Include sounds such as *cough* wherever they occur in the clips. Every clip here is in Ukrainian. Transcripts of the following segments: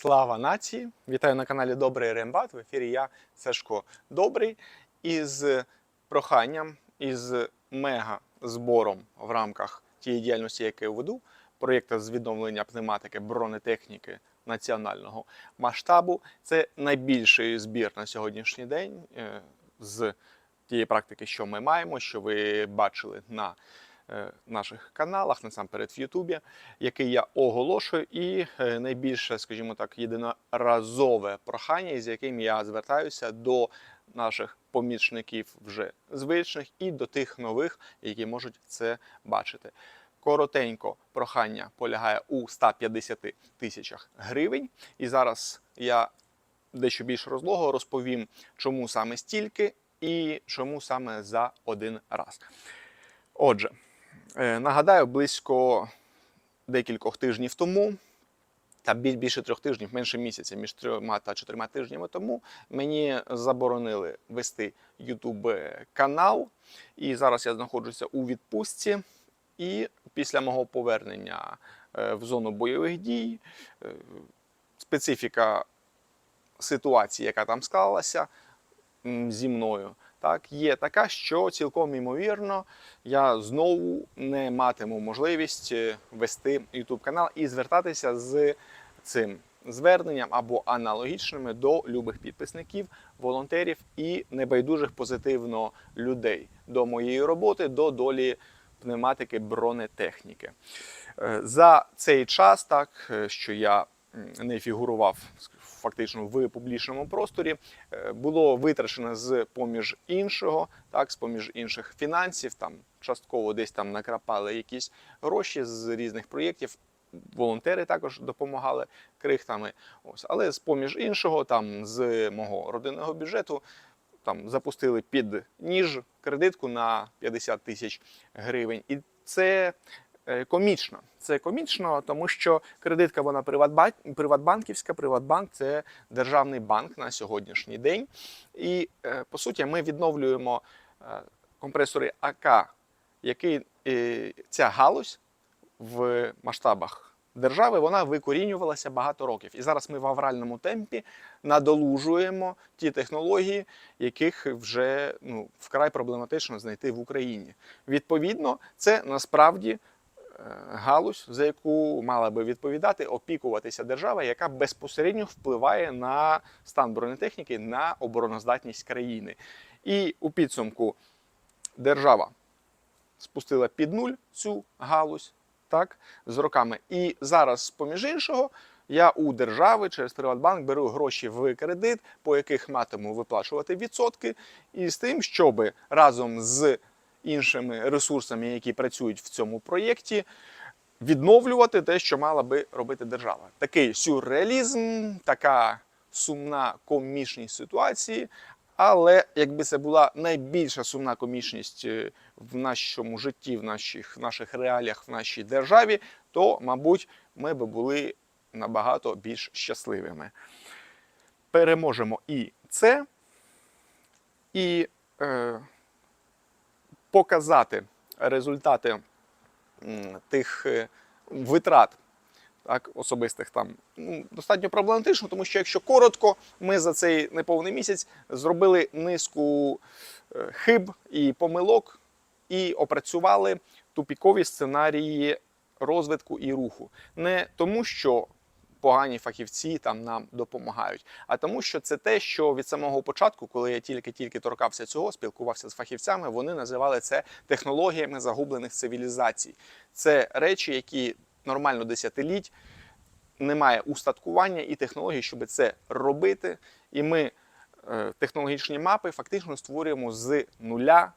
Слава нації! Вітаю на каналі Добрий Рембат. В ефірі я Сашко Добрий із проханням, із мега збором в рамках тієї діяльності, яку я веду, проєкту з відновлення пневматики бронетехніки національного масштабу. Це найбільший збір на сьогоднішній день е, з тієї практики, що ми маємо, що ви бачили на наших каналах, насамперед в Ютубі, який я оголошую, і е, найбільше, скажімо так, єдиноразове прохання, з яким я звертаюся до наших помічників вже звичних і до тих нових, які можуть це бачити. Коротенько прохання полягає у 150 тисячах гривень. І зараз я дещо більш розлого розповім, чому саме стільки і чому саме за один раз. Отже, е, нагадаю, близько декількох тижнів тому, та більше трьох тижнів, менше місяця, між трьома та чотирма тижнями тому, мені заборонили вести YouTube канал. І зараз я знаходжуся у відпустці. І після мого повернення е, в зону бойових дій, е, специфіка ситуації, яка там склалася зі мною, так, є така, що цілком імовірно я знову не матиму можливість е, вести YouTube канал і звертатися з цим зверненням або аналогічними до любих підписників, волонтерів і небайдужих позитивно людей до моєї роботи, до долі пневматики бронетехніки. Е, За цей час, так е, що я не фігурував фактично в публічному просторі, е, було витрачено з поміж іншого, так, з поміж інших фінансів, там частково десь там накрапали якісь гроші з різних проєктів. Волонтери також допомагали крихтами. Ось, але з поміж іншого, там з мого родинного бюджету, там запустили під ніж кредитку на 50 тисяч гривень. І це комічно. Це комічно, тому що кредитка вона приватбан- приватбанківська. Приватбанк це державний банк на сьогоднішній день. І е, по суті, ми відновлюємо е, компресори АК, який е, ця галузь в масштабах держави вона викорінювалася багато років. І зараз ми в авральному темпі надолужуємо ті технології, яких вже ну, вкрай проблематично знайти в Україні. Відповідно, це насправді е, галузь, за яку мала би відповідати, опікуватися держава, яка безпосередньо впливає на стан бронетехніки, на обороноздатність країни. І у підсумку держава спустила під нуль цю галузь так, з роками. І зараз, поміж іншого, я у держави через Приватбанк беру гроші в кредит, по яких матиму виплачувати відсотки, і з тим, щоб разом з іншими ресурсами, які працюють в цьому проєкті, відновлювати те, що мала би робити держава. Такий сюрреалізм, така сумна комічність ситуації. Але якби це була найбільша сумна комічність е, в нашому житті, в наших, наших реаліях, в нашій державі, то, мабуть, ми би були набагато більш щасливими. Переможемо і це, і е, показати результати тих е, витрат так, особистих там ну, достатньо проблематично, тому що якщо коротко, ми за цей неповний місяць зробили низку е, хиб і помилок і опрацювали тупікові сценарії розвитку і руху. Не тому, що погані фахівці там нам допомагають, а тому, що це те, що від самого початку, коли я тільки-тільки торкався цього, спілкувався з фахівцями, вони називали це технологіями загублених цивілізацій. Це речі, які нормально десятиліть немає устаткування і технологій, щоб це робити. І ми е, технологічні мапи фактично створюємо з нуля,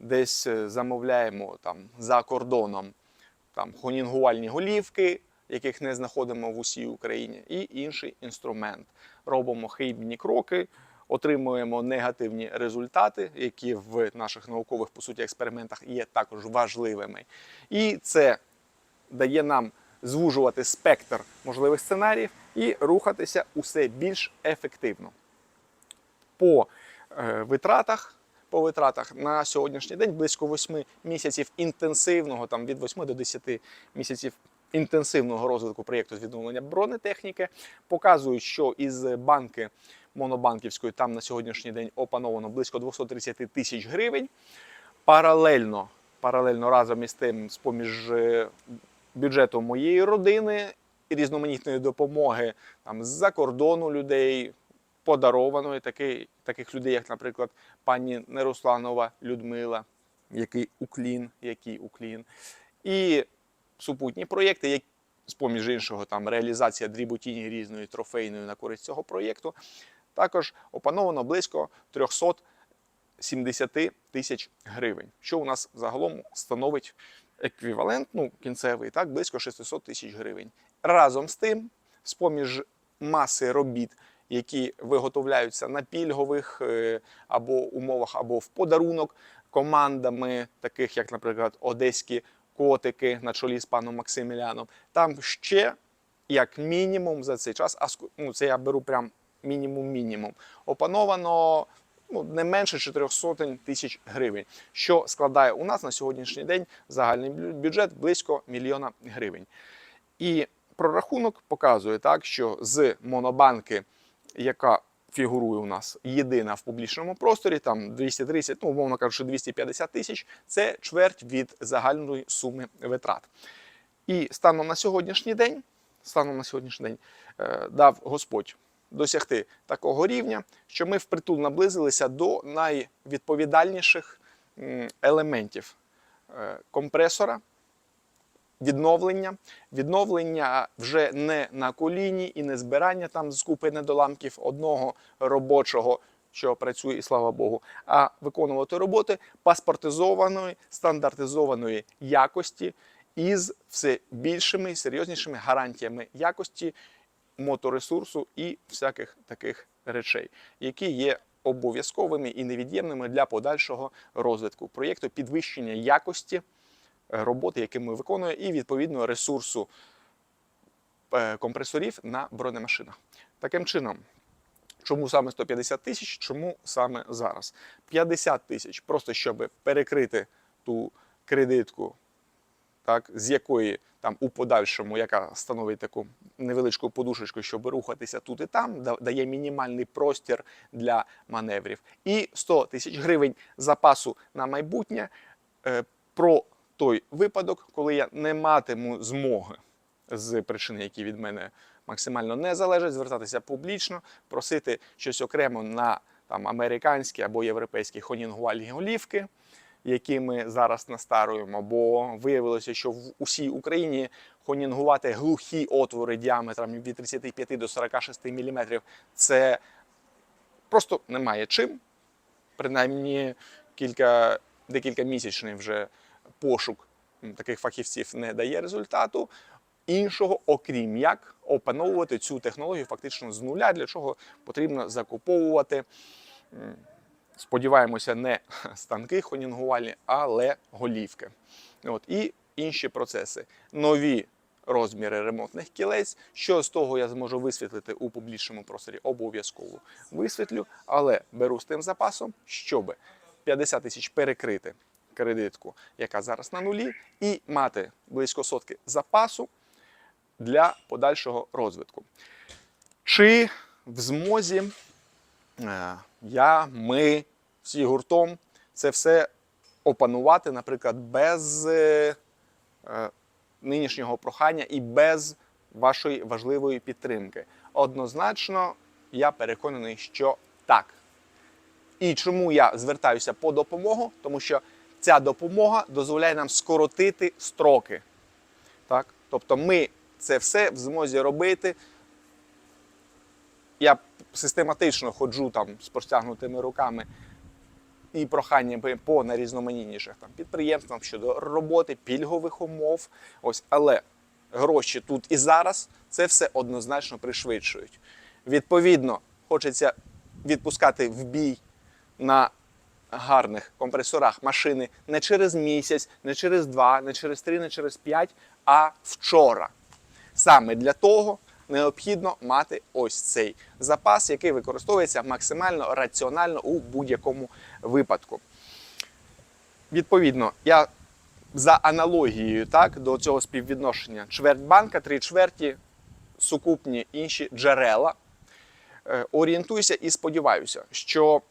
десь е, замовляємо там за кордоном там хонінгувальні голівки, яких не знаходимо в усій Україні, і інший інструмент. Робимо хибні кроки, отримуємо негативні результати, які в наших наукових по суті експериментах є також важливими. І це дає нам звужувати спектр можливих сценаріїв і рухатися усе більш ефективно. По е, витратах. По витратах на сьогоднішній день близько 8 місяців інтенсивного, там від 8 до 10 місяців інтенсивного розвитку проєкту з відновлення бронетехніки. Показують, що із банки монобанківської там на сьогоднішній день опановано близько 230 тисяч гривень. Паралельно, паралельно разом із тим, з поміж е, бюджету моєї родини і різноманітної допомоги там, з-за кордону людей, подарованої такий, таких людей, як, наприклад, пані Нерусланова Людмила, який уклін, який уклін. І супутні проєкти, як, з поміж іншого, там реалізація дріботіні різної трофейної на користь цього проєкту. Також опановано близько 370 тисяч гривень, що у нас загалом становить еквівалент, ну, кінцевий, так, близько 600 тисяч гривень. Разом з тим, з поміж маси робіт, які виготовляються на пільгових е, або умовах, або в подарунок командами, таких як, наприклад, одеські котики на чолі з паном Максиміляном. Там ще, як мінімум, за цей час, а ну, це я беру прям мінімум-мінімум, опановано ну, не менше 400 тисяч гривень, що складає у нас на сьогоднішній день загальний бюджет близько мільйона гривень. І прорахунок показує так, що з монобанки, яка фігурує у нас єдина в публічному просторі, там 230, ну умовно кажучи, 250 тисяч, це чверть від загальної суми витрат. І станом на сьогоднішній день, станом на сьогоднішній день, е, дав Господь досягти такого рівня, що ми впритул наблизилися до найвідповідальніших елементів е, компресора, відновлення, відновлення вже не на коліні і не збирання там з купи недоламків одного робочого, що працює, і слава Богу, а виконувати роботи паспортизованої, стандартизованої якості із все більшими і серйознішими гарантіями якості моторесурсу і всяких таких речей, які є обов'язковими і невід'ємними для подальшого розвитку. Проєкту підвищення якості роботи, які ми виконуємо, і відповідно ресурсу е, компресорів на бронемашинах. Таким чином, чому саме 150 тисяч, чому саме зараз? 50 тисяч, просто щоб перекрити ту кредитку, так, з якої там у подальшому, яка становить таку невеличку подушечку, щоб рухатися тут і там, дає мінімальний простір для маневрів. І 100 тисяч гривень запасу на майбутнє е, про той випадок, коли я не матиму змоги з причин, які від мене максимально не залежать, звертатися публічно, просити щось окремо на там американські або європейські хонінгуальні голівки, які ми зараз настаруємо, бо виявилося, що в усій Україні хонінгувати глухі отвори діаметром від 35 до 46 мм це просто немає чим. Принаймні кілька, декілька місячний вже пошук таких фахівців не дає результату. Іншого, окрім як опановувати цю технологію фактично з нуля, для чого потрібно закуповувати сподіваємося, не *laughs* станки хонінгувальні, але голівки. От, і інші процеси. Нові розміри ремонтних кілець. Що з того я зможу висвітлити у публічному просторі, обов'язково висвітлю, але беру з тим запасом, щоб 50 тисяч перекрити кредитку, яка зараз на нулі, і мати близько сотки запасу для подальшого розвитку. Чи в змозі е, я, ми всі гуртом це все опанувати, наприклад, без е, е, нинішнього прохання і без вашої важливої підтримки. Однозначно, я переконаний, що так. І чому я звертаюся по допомогу? Тому що ця допомога дозволяє нам скоротити строки. Так? Тобто ми це все в змозі робити. Я систематично ходжу там з простягнутими руками і проханнями по найрізноманітніших там підприємствам щодо роботи, пільгових умов. Ось, але гроші тут і зараз це все однозначно пришвидшують. Відповідно, хочеться відпускати в бій на гарних компресорах машини не через місяць, не через два, не через три, не через п'ять, а вчора. Саме для того необхідно мати ось цей запас, який використовується максимально раціонально у будь-якому випадку. Відповідно, я за аналогією так, до цього співвідношення чверть банка, три чверті, сукупні інші джерела. Е, Орієнтуюся і сподіваюся, що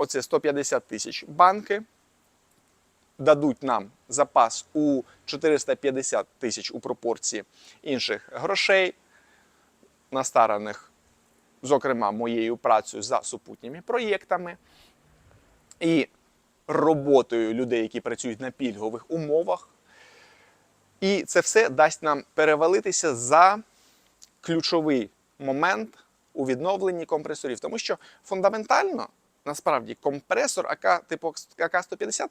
оце 150 тисяч банки дадуть нам запас у 450 тисяч у пропорції інших грошей, настараних, зокрема, моєю працею за супутніми проєктами і роботою людей, які працюють на пільгових умовах. І це все дасть нам перевалитися за ключовий момент у відновленні компресорів. Тому що фундаментально, насправді, компресор АК типу АК-150,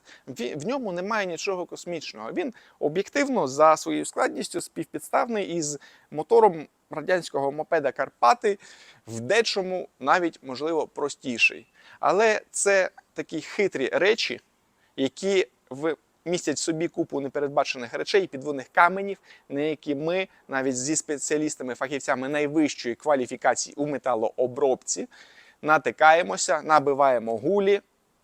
в ньому немає нічого космічного. Він об'єктивно за своєю складністю співпідставний із мотором радянського мопеда Карпати, в дечому навіть, можливо, простіший. Але це такі хитрі речі, які в містять собі купу непередбачених речей, підводних каменів, на які ми навіть зі спеціалістами, фахівцями найвищої кваліфікації у металообробці натикаємося, набиваємо гулі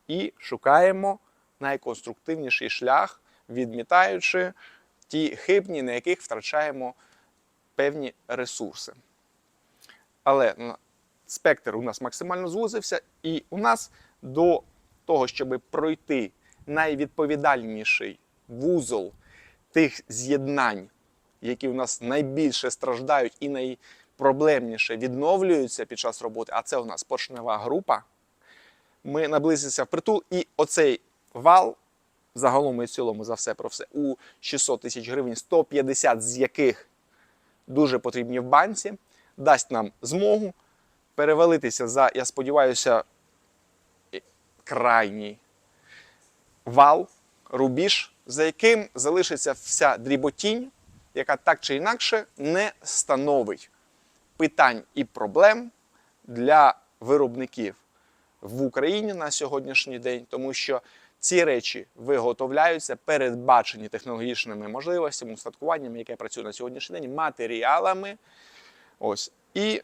і шукаємо найконструктивніший шлях, відмітаючи ті хибні, на яких втрачаємо певні ресурси. Але спектр у нас максимально звузився, і у нас до того, щоб пройти найвідповідальніший вузол тих з'єднань, які у нас найбільше страждають і найпроблемніше відновлюються під час роботи, а це у нас поршнева група. Ми наблизилися в притул, і оцей вал, загалом і в цілому за все про все, у 600 тисяч гривень, 150 з яких дуже потрібні в банці, дасть нам змогу перевалитися за, я сподіваюся, крайній вал, рубіж, за яким залишиться вся дріботінь, яка так чи інакше не становить питань і проблем для виробників в Україні на сьогоднішній день, тому що ці речі виготовляються передбачені технологічними можливостями, устаткуванням, яке працює на сьогоднішній день, матеріалами. Ось. І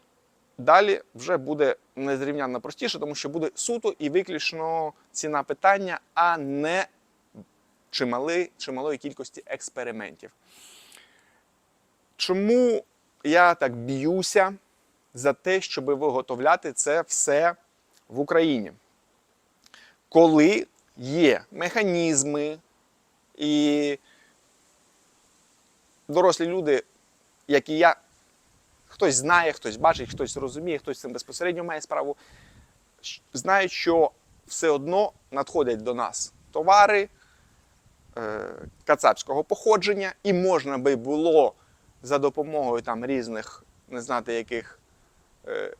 далі вже буде незрівнянно простіше, тому що буде суто і виключно ціна питання, а не чимали, чималої кількості експериментів. Чому я так б'юся за те, щоб виготовляти це все в Україні? Коли є механізми і дорослі люди, як і я, хтось знає, хтось бачить, хтось розуміє, хтось цим безпосередньо має справу, знають, що все одно надходять до нас товари е, кацапського походження, і можна би було за допомогою там різних, не знати яких е,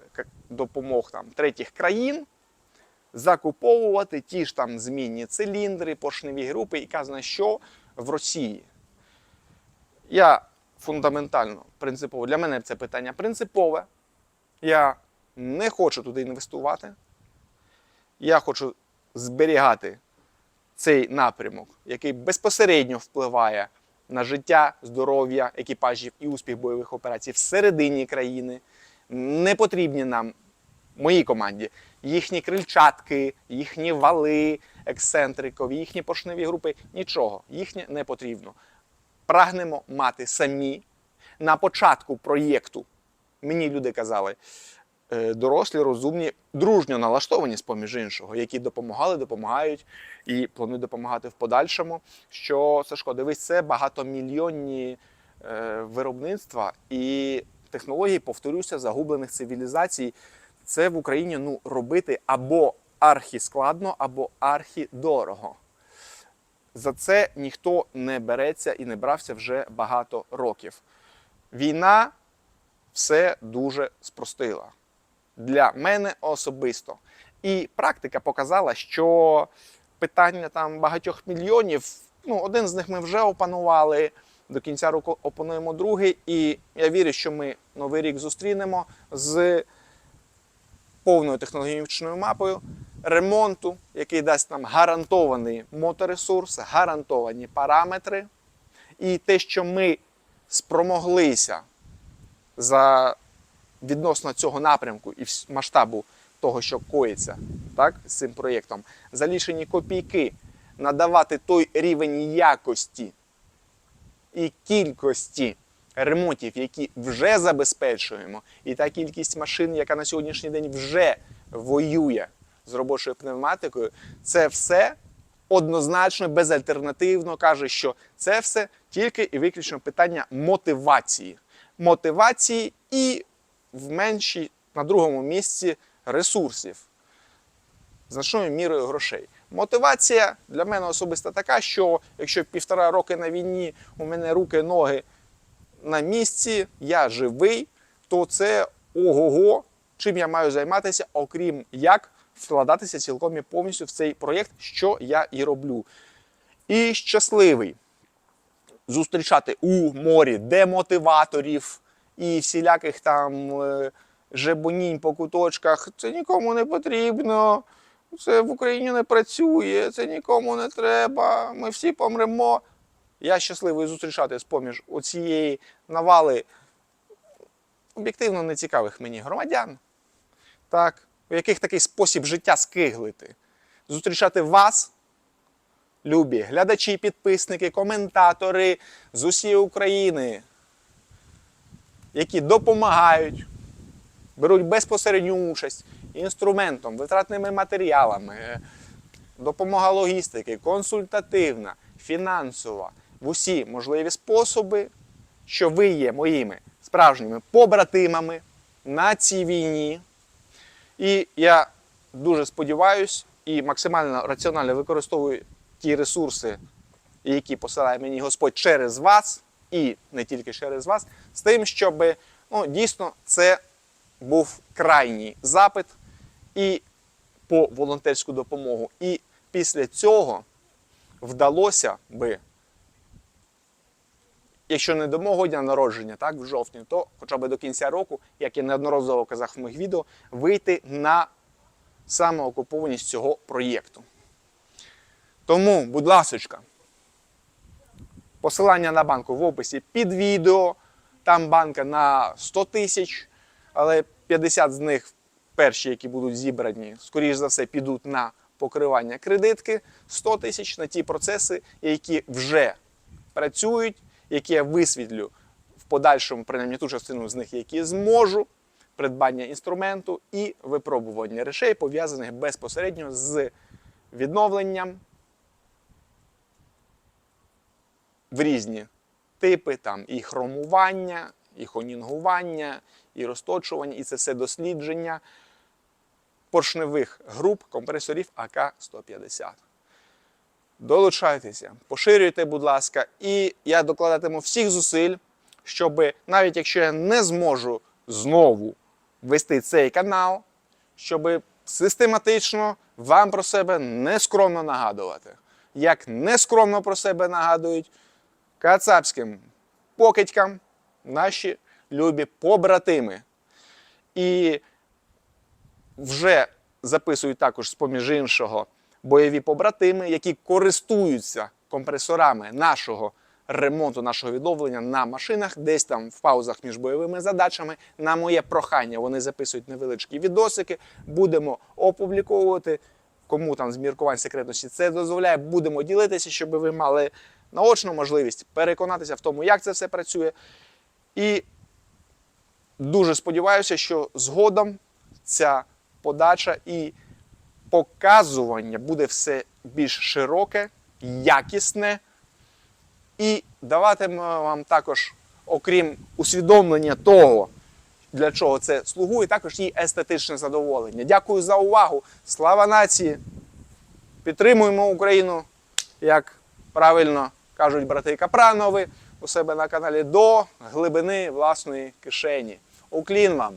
допомог там третіх країн. Закуповувати ті ж там змінні циліндри, поршневі групи і казано, що в Росії. Я фундаментально принципово, для мене це питання принципове. Я не хочу туди інвестувати. Я хочу зберігати цей напрямок, який безпосередньо впливає на життя, здоров'я екіпажів і успіх бойових операцій всередині країни. Не потрібні нам, моїй команді, їхні крильчатки, їхні вали ексцентрикові, їхні поршневі групи. Нічого, їхнє не потрібно. Прагнемо мати самі на початку проєкту. Мені люди казали, дорослі, розумні, дружньо налаштовані з поміж іншого, які допомагали, допомагають і планують допомагати в подальшому. Що Сашко, дивись, це багатомільйонні е, виробництва і технології, повторюся, загублених цивілізацій. Це в Україні ну, робити або архіскладно, або архідорого. За це ніхто не береться і не брався вже багато років. Війна все дуже спростила для мене особисто. І практика показала, що питання там багатьох мільйонів, ну, один з них ми вже опанували. До кінця року опануємо другий, і я вірю, що ми новий рік зустрінемо з повною технологічною мапою ремонту, який дасть нам гарантований моторесурс, гарантовані параметри. І те, що ми спромоглися за відносно цього напрямку і масштабу того, що коїться так, з цим проєктом, за лічені копійки надавати той рівень якості, і кількості ремонтів, які вже забезпечуємо, і та кількість машин, яка на сьогоднішній день вже воює з робочою пневматикою, це все однозначно, безальтернативно каже, що це все тільки і виключно питання мотивації. Мотивації і в меншій на другому місці ресурсів значною мірою грошей. Мотивація для мене особисто така, що якщо півтора роки на війні у мене руки, ноги на місці, я живий, то це ого-го, чим я маю займатися, окрім як вкладатися цілком і повністю в цей проєкт, що я і роблю. І щасливий зустрічати у морі демотиваторів і всіляких там е, жебонінь по куточках. Це нікому не потрібно. Це в Україні не працює, це нікому не треба. Ми всі помремо. Я щасливий зустрічати з-поміж оцієї навали об'єктивно нецікавих мені громадян, так, у яких такий спосіб життя скиглити. Зустрічати вас, любі глядачі, підписники, коментатори з усієї України, які допомагають, беруть безпосередню участь інструментом, витратними матеріалами, е, допомога логістики, консультативна, фінансова, в усі можливі способи, що ви є моїми справжніми побратимами на цій війні. І я дуже сподіваюся і максимально раціонально використовую ті ресурси, які посилає мені Господь через вас, і не тільки через вас, з тим, щоб ну, дійсно це був крайній запит і по волонтерську допомогу. І після цього вдалося би, якщо не до мого дня народження, так, в жовтні, то хоча б до кінця року, як я неодноразово казав в моїх відео, вийти на самоокупованість цього проєкту. Тому, будь ласочка, посилання на банку в описі під відео. Там банка на 100 тисяч, але 50 з них перші, які будуть зібрані, скоріш за все, підуть на покривання кредитки. 100 тисяч на ті процеси, які вже працюють, які я висвітлю в подальшому, принаймні ту частину з них, які зможу. Придбання інструменту і випробування речей, пов'язаних безпосередньо з відновленням в різні типи, там і хромування, і хонінгування, і розточування, і це все дослідження поршневих груп компресорів АК-150. Долучайтеся, поширюйте, будь ласка, і я докладатиму всіх зусиль, щоб навіть якщо я не зможу знову вести цей канал, щоб систематично вам про себе нескромно нагадувати. Як нескромно про себе нагадують кацапським покидькам наші любі побратими. І вже записують також з-поміж іншого бойові побратими, які користуються компресорами нашого ремонту, нашого відновлення на машинах, десь там в паузах між бойовими задачами. На моє прохання вони записують невеличкі відосики. Будемо опубліковувати. Кому там з міркувань секретності це дозволяє, будемо ділитися, щоб ви мали наочну можливість переконатися в тому, як це все працює. І дуже сподіваюся, що згодом ця подача і показування буде все більш широке, якісне і даватиме вам також, окрім усвідомлення того, для чого це слугує, також і естетичне задоволення. Дякую за увагу. Слава нації! Підтримуємо Україну, як правильно кажуть брати Капранови у себе на каналі до глибини власної кишені. Уклін вам!